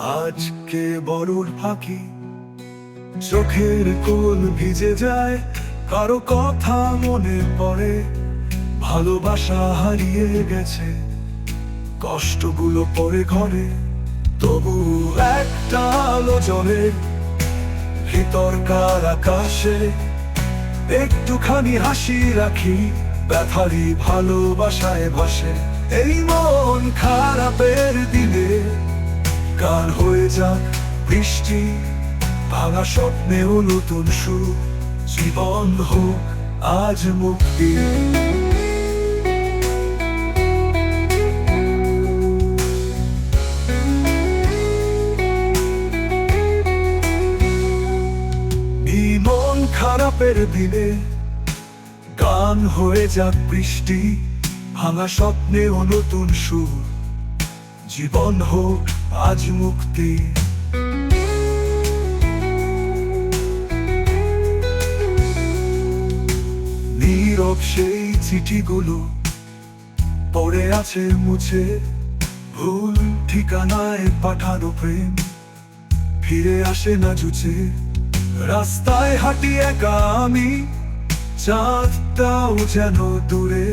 আজকে বড়র ফাঁকি, চোখের কোল ভিজে যায়, কারও কথা মনে পড়ে, ভালোবাসা হারিয়ে গেছে, কষ্টগুলো পরে ঘরে, তবু একটা আলো জ্বলে ভিতরকার আকাশে একটুখানি হাসি রাখি, ব্যথারি ভালোবাসায় ভাসে, এই মন খারাপের দিনে গান হয়ে যাক বৃষ্টি, ভাঙা স্বপ্নেও নতুন সুর। জীবন হোক, আজ মুক্তি। খারাপের দিনে গান হয়ে যাক বৃষ্টি, ভাঙা স্বপ্নে ও নতুন সুর। জীবন হোক, আজ মুক্তি। নীরব সেই চিঠিগুলো পড়ে আছে মুছে। ভুল ঠিকানায় পাঠানো প্রেম, ফিরে আসে না জুচে রাস্তায় হাঁটি একা আমি, চাঁদটাও যেন দূরে।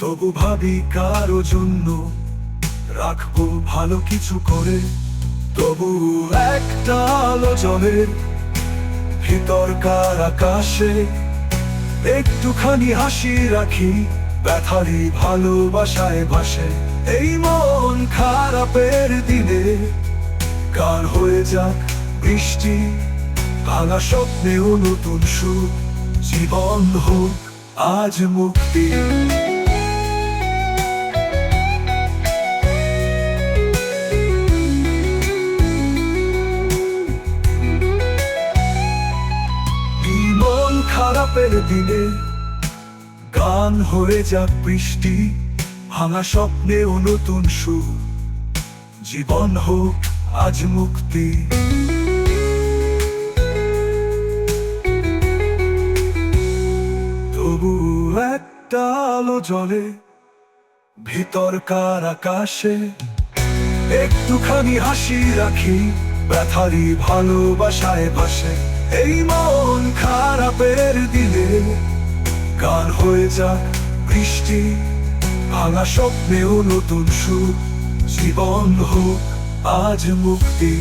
তবু ভাবি কারও জন্য রাখব ভালো কিছু করে। তবু একটা আলো জলে ভিতরকার আকাশে একটুখানি হাসি রাখি, ব্যথারি ভালোবাসায় ভাসে। এই মন খারাপের দিনে গান হয়ে যাক বৃষ্টি, ভাঙা স্বপ্নেও নতুন সুখ জীবন হোক, আজ মুক্তি। খারাপের দিনে গান হয়ে যাক বৃষ্টি, ভাঙা স্বপ্নেও নতুন সুর। জীবন হোক, আজ মুক্তি। তবু একটা আলো জলে ভিতরকার আকাশে। একটুখানি হাসি রাখি, ব্যথারি ভালোবাসায় ভাসে। এই মন খারাপের দিনে গান হয়ে যাক বৃষ্টি, ভাঙা স্বপ্নেও নতুন সুখ জীবন হোক আজ মুক্তি।